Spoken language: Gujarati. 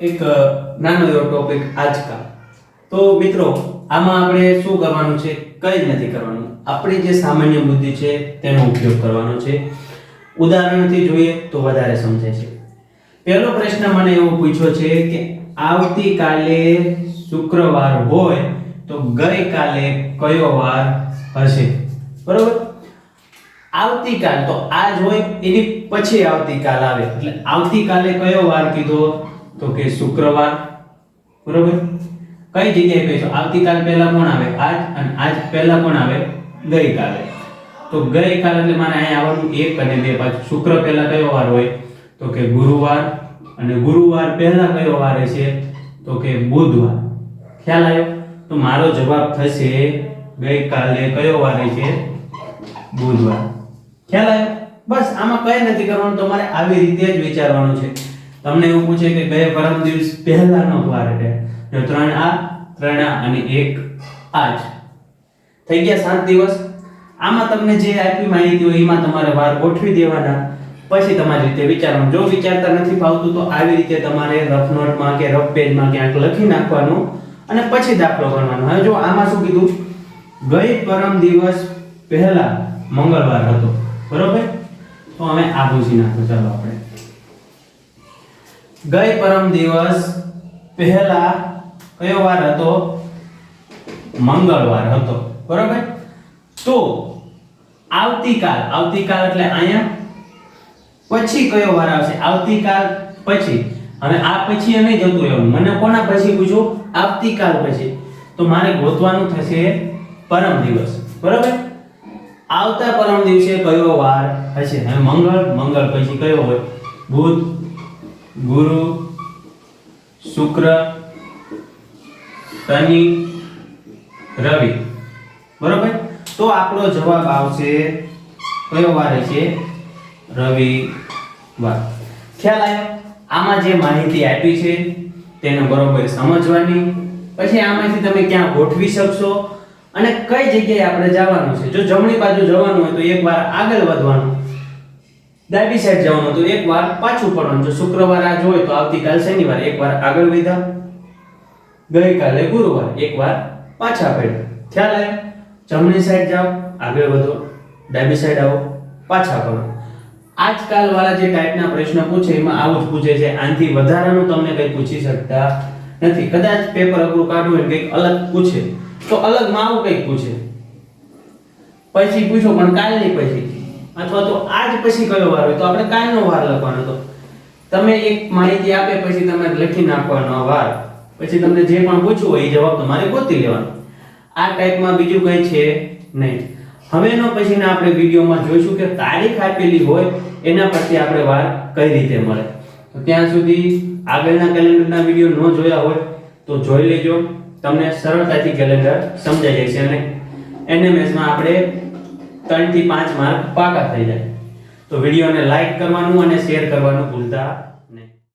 એક નાનો એવો ટોપિક આજકાલ તો મિત્રો, આમાં આપણે શું કરવાનું છે? કંઈ નથી કરવાનું. આપણી જે સામાન્ય બુદ્ધિ છે, તેનો ઉપયોગ કરવાનો છે. ઉદાહરણથી જોઈએ તો વધારે સમજાય છે. પહેલો પ્રશ્ન મને એવો પૂછ્યો છે કે આવતીકાલે શુક્રવાર હોય તો ગઈકાલે કયો વાર હશે? બરોબર? આવતીકાલ, તો આજ હોય એની પછી આવતીકાલ આવે. એટલે આવતીકાલે કયો વાર કીધો? તો કે શુક્રવાર. બરોબર? કઈ જગ્યાએ કહીશું? આવતીકાલ પહેલા કોણ આવે? આજ અને આજ પહેલા કોણ આવે? ગઈકાલે. તો ગઈકાલ એટલે મારે અહીંયા આવવાનું એક અને બે પાછું શુક્ર પહેલા કયો વાર હોય? તો કે ગુરુવાર. અને ગુરુવાર પહેલા કયો વાર છે? તો કે બુધવાર. ખ્યાલ આવ્યો? તો મારો જવાબ થશે ગઈકાલે કયો વાર છે? બુધવાર. ખ્યાલ આવ્યો? બસ, આમાં કઈ નથી કરવાનું, તમારે આવી રીતે જ વિચારવાનું છે. તમને એવું પૂછે કે ગયે પરમ દિવસ પહેલાનો વાર એટલે ત્રણ આ ત્રણ આ અને એક આજ થઈ ગયા સાત દિવસ. આમાં તમને જે આપી માહિતી હોય, એમાં તમારે વાર ગોઠવી દેવાના. પછી તમારી રીતે વિચારવાનું. જો વિચારતા નથી ફાવતું, તો આવી રીતે તમારે રફ નોટમાં કે રફ પેજમાં ક્યાંક લખી નાખવાનું અને પછી દાખલો ગણવાનો હવે જો આમાં શું કીધું? ગઈ પરમ દિવસ પહેલા મંગળવાર હતો. બરોબર? તો અમે આ પૂછી નાખો ચાલો આપણે. ગઈ પરમ દિવસ પહેલા કયો વાર હતો? મંગળવાર હતો. બરોબર? તો આવતીકાલ આવતીકાલ એટલે અહીંયા? પછી કયો વાર આવશે? આવતીકાલ પછી. હવે આ પછી નહીં જતું રહેવાનું મને કોના પછી પૂછો આવતીકાલ પછી. તો મારે ગોતવાનું થશે પરમ દિવસ. બરોબર? આવતા પરમ દિવસે કયો વાર હશે? હવે મંગળ મંગળ પછી કયો હોય? બુધ, ગુરુ, શુક્ર, શનિ, રવિ. બરોબર? તો આપણો જવાબ આવશે કયો વાર છે રવિવાર ખ્યાલ આવ્યો? આમાં જે માહિતી આપી છે તેને બરોબર સમજવાની. પછી આમાંથી તમે ક્યાં ગોઠવી શકશો? અને કઈ જગ્યાએ આપણે જવાનું છે? જો જમણી બાજુ જવાનું હોય તો એકવાર આગળ વધવાનું. ડાબી સાઈડ જવાનું તો એકવાર પાછું પડવાનું. જો શુક્રવાર આજ હોય તો આવતીકાલ શનિવાર. એકવાર આગળ વધ્યા ગઈકાલે ગુરુવાર. એકવાર પાછા પડ્યા. ખ્યાલ આવ્યો? જમણી સાઈડ જાઓ, આગળ વધો. ડાબી સાઈડ આવો, પાછા પડો. આજકાલ વાળા જે ટાઈપના પ્રશ્ન પૂછે, એમાં આવું જ પૂછે છે, આનાથી વધારાનું તમને કંઈ પૂછી શકતા નથી. કદાચ પેપર અઘરું કાઢવું કંઈક અલગ પૂછે. તો અલગમાં આવું કંઈક પૂછે. પછી પૂછો, પણ કાલની પછી? અથવા તો, આજ પછી કયો વાર હોય? તો આપણે કાલનો વાર લખવાનો હતો. તમે એક માહિતી આપે, પછી તમે લખી નાખવાનો વાર. પછી તમને જે પણ પૂછવું હોય, એ જવાબ તમારે ગોતી લેવાનો. આ ટાઈપમાં બીજું કંઈ છે નહીં. હવેનો પછીના આપણે વિડીયોમાં જોઈશું કે તારીખ આપેલી હોય, એના પરથી આપણે વાર કઈ રીતે મળે. તો ત્યાં સુધી આગળના કેલેન્ડરના વીડિયો ન જોયા હોય, તો જોઈ લેજો. તમને સરળતાથી કેલેન્ડર સમજાઈ જશે અને એનએમએસમાં આપણે ત્રણથી પાંચ માર્ક પાકા થઈ જાય. તો વિડીયોને લાઈક કરવાનું અને શેર કરવાનું ભૂલતા